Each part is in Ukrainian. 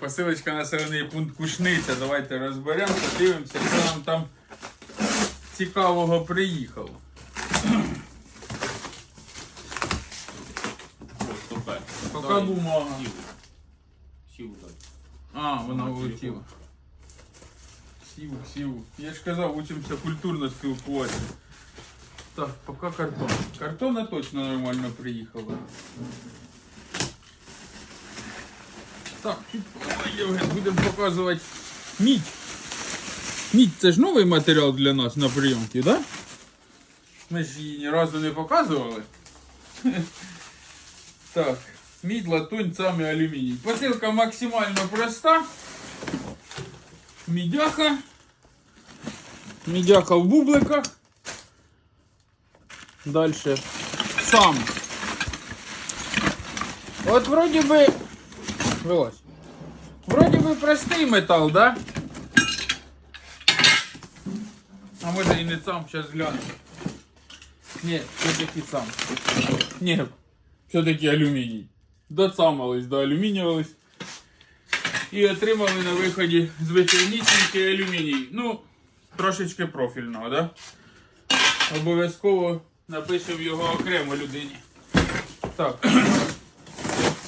посилочка населений пункт Кушниця. Давайте розберемося, дивимося, що нам там цікавого приїхало. Пока бумага. Сів. Сів дай. А, вона влетіла. Сів, сів. Я ж казав, учимося культурно спілкуватися. Так, поки картон. Картона точно нормально приїхала. Так, давай, Євген, будемо показувати мідь. Мідь це ж новий матеріал для нас на прийомці, так? Да? Ми ж її ні разу не показували. Так, мідь, латунь, саме алюміній. Посилка максимально проста. Мідяха. Мідяха в бубликах. Дальше сам. От вроді би. Вилазь. Вроді би простий метал, да? А може і не сам, зараз гляну. Ні, все-таки сам. Ні, все-таки алюміній. Доцамались, доалюмініювались. І отримали на виході звичайнісінький алюміній. Ну, трошечки профільного, да? Обов'язково напишемо його окремо людині. Так.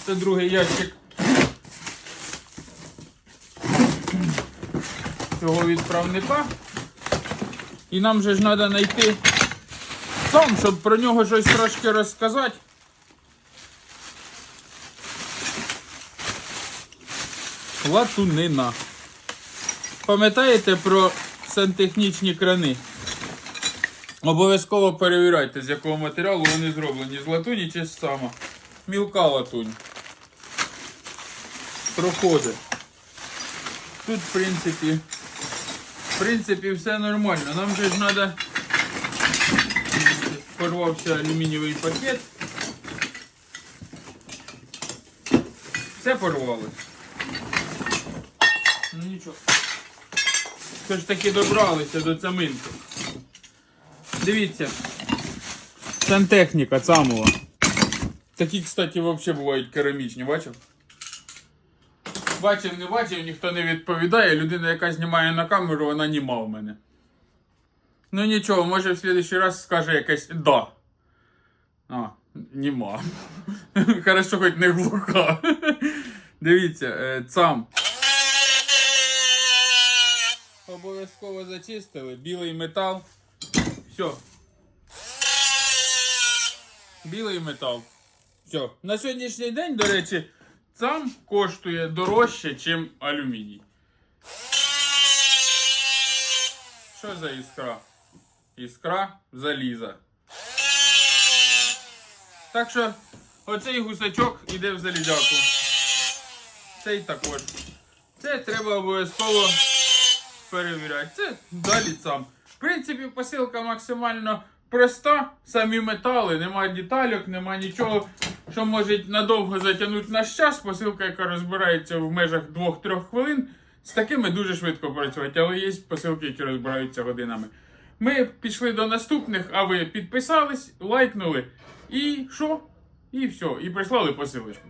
Це другий ящик. Цього відправника. І нам же ж треба знайти сам, щоб про нього щось трошки розказати. Латунина. Пам'ятаєте про сантехнічні крани? Обов'язково перевіряйте, з якого матеріалу вони зроблені, з латуні чи з сама. Мілка латунь. Проходить. Тут, в принципі, принципі, все нормально. Нам же ж треба. Порвався алюмінієвий пакет. Все порвалось. Ну нічого. Все ж таки добралися до цяминки. Дивіться. Сантехніка самого. Такі, кстати, взагалі бувають керамічні, бачив? Бачив, не бачив, ніхто не відповідає. Людина, яка знімає на камеру, вона німа в мене. Ну нічого, може в следующий раз скаже якесь да. А, німа. Хорошо, хоч не глуха. Дивіться, е, цам. Обов'язково зачистили. Білий метал. Все. Білий метал. Все. На сьогоднішній день, до речі, цам коштує дорожче, ніж алюміній. Що за іскра? Іскра заліза. Так що оцей гусачок іде в залізяку. Цей також. Це треба обов'язково перевіряти. Це далі сам. В принципі, посилка максимально проста. Самі метали, нема детальок, нема нічого, що може надовго затягнути наш час. Посилка, яка розбирається в межах 2-3 хвилин. З такими дуже швидко працювати, але є посилки, які розбираються годинами. Ми пішли до наступних, а ви підписались, лайкнули. І що? І все. І прислали посилочку.